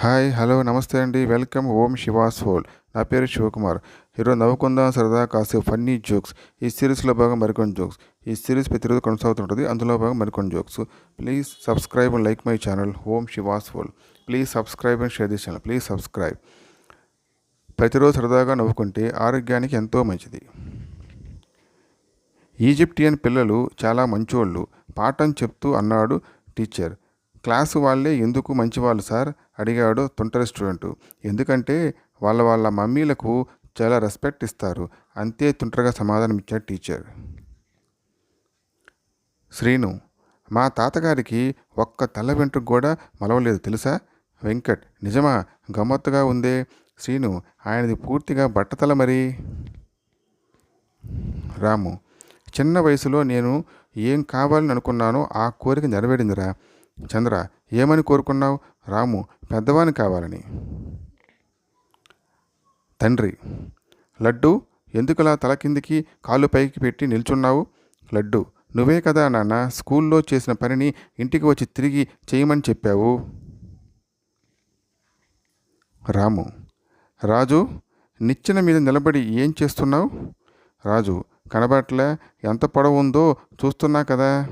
Hi hello నమస్తే అండి. Welcome ఓం Shivas whole నా పేరు శివకుమార్. ఈరోజు నవ్వుకుందాం సరదా కాసేపు ఫన్నీ జోక్స్. ఈ సిరీస్లో భాగం మరికొన్ని జోక్స్. ఈ సిరీస్ ప్రతిరోజు కొనసాగుతుంటుంది. అందులో భాగం మరికొన్ని jokes. Please subscribe and like my channel Om Shivas whole please subscribe and share this channel. Please subscribe. ప్రతిరోజు సరదాగా నవ్వుకుంటే ఆరోగ్యానికి ఎంతో మంచిది. ఈజిప్టియన్ పిల్లలు చాలా మంచోళ్ళు. పాఠం చెప్తూ అన్నాడు టీచర్. క్లాసు వాళ్ళే ఎందుకు మంచివాళ్ళు సార్? అడిగాడు తొంటరి స్టూడెంట్. ఎందుకంటే వాళ్ళ వాళ్ళ మమ్మీలకు చాలా రెస్పెక్ట్ ఇస్తారు. అంతే తుంటరగా సమాధానం ఇచ్చాడు టీచర్. శ్రీను మా తాతగారికి ఒక్క తల వెంట్రుక కూడా మలవలేదు తెలుసా? వెంకట్ నిజమా? గమ్మత్తుగా ఉందే. శ్రీను ఆయనది పూర్తిగా బట్టతల మరి. రాము చిన్న వయసులో నేను ఏం కావాలని అనుకున్నానో ఆ కోరిక నెరవేరిందిరా. చంద్ర ఏమని కోరుకున్నావు? రాము పెద్దవాని కావాలని. తండ్రి లడ్డు ఎందుకులా తల కిందికి కాళ్ళు పైకి పెట్టి నిల్చున్నావు? లడ్డు నువ్వే కదా నాన్న స్కూల్లో చేసిన పనిని ఇంటికి వచ్చి తిరిగి చేయమని చెప్పావు? రాము రాజు నిచ్చెన మీద నిలబడి ఏం చేస్తున్నావు? రాజు కనబట్లే ఎంత పొడవు ఉందో చూస్తున్నా కదా?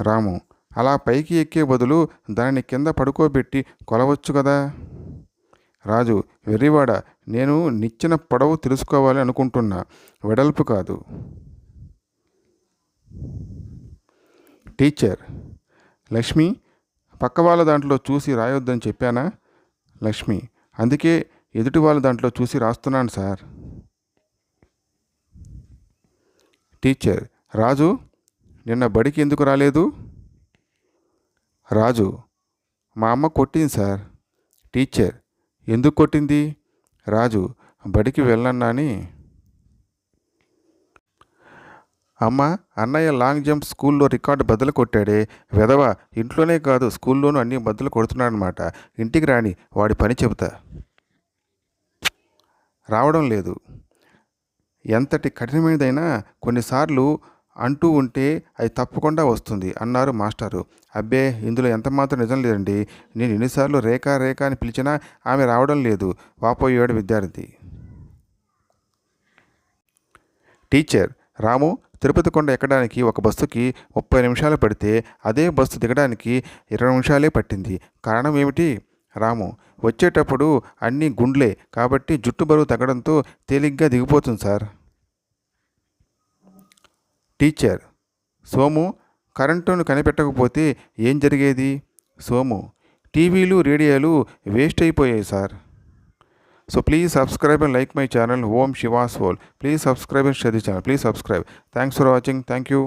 రాము అలా పైకి ఎక్కే బదులు దానిని కింద పడుకోబెట్టి కొలవచ్చు కదా? రాజు వెర్రివాడ నేను నిచ్చిన పొడవు తెలుసుకోవాలి అనుకుంటున్నా. వెడల్పు కాదు. టీచర్ లక్ష్మి పక్క వాళ్ళ దాంట్లో చూసి రాయొద్దని చెప్పానా? లక్ష్మి అందుకే ఎదుటి వాళ్ళ దాంట్లో చూసి రాస్తున్నాను సార్. టీచర్ రాజు నిన్న బడికి ఎందుకు రాలేదు? రాజు మా అమ్మ కొట్టింది సార్. టీచర్ ఎందుకు కొట్టింది? రాజు బడికి వెళ్ళన్నాని అమ్మ అన్నయ్య లాంగ్ జంప్ స్కూల్లో రికార్డు బద్దలు కొట్టాడే. వెధవ ఇంట్లోనే కాదు స్కూల్లోనూ అన్ని బద్దలు కొడుతున్నాడనమాట ఇంటికి రాని వాడి పని చెబుతా. రావడం లేదు. ఎంతటి కఠినమైనదైనా కొన్నిసార్లు అంటూ ఉంటే అది తప్పకుండా వస్తుంది అన్నారు మాస్టారు. అబ్బే ఇందులో ఎంతమాత్రం నిజం లేదండి. నేను ఎన్నిసార్లు రేఖ రేఖ అని పిలిచినా ఆమె రావడం లేదు. వాపోయాడు విద్యార్థి. టీచర్ రాము తిరుపతి కొండ ఎక్కడానికి ఒక బస్సుకి ముప్పై నిమిషాలు పడితే అదే బస్సు దిగడానికి ఇరవై నిమిషాలే పట్టింది. కారణం ఏమిటి? రాము వచ్చేటప్పుడు అన్నీ గుండ్లే కాబట్టి జుట్టు బరువు తగ్గడంతో తేలిగ్గా దిగిపోతుంది సార్. టీచర్ సోము కరెంటును కనిపెట్టకపోతే ఏం జరిగేది? సోము టీవీలు రేడియోలు వేస్ట్ అయిపోయాయి sir. So please subscribe and like my channel Om Shivas whole please subscribe and share the channel. Please subscribe. Thanks for watching. Thank you.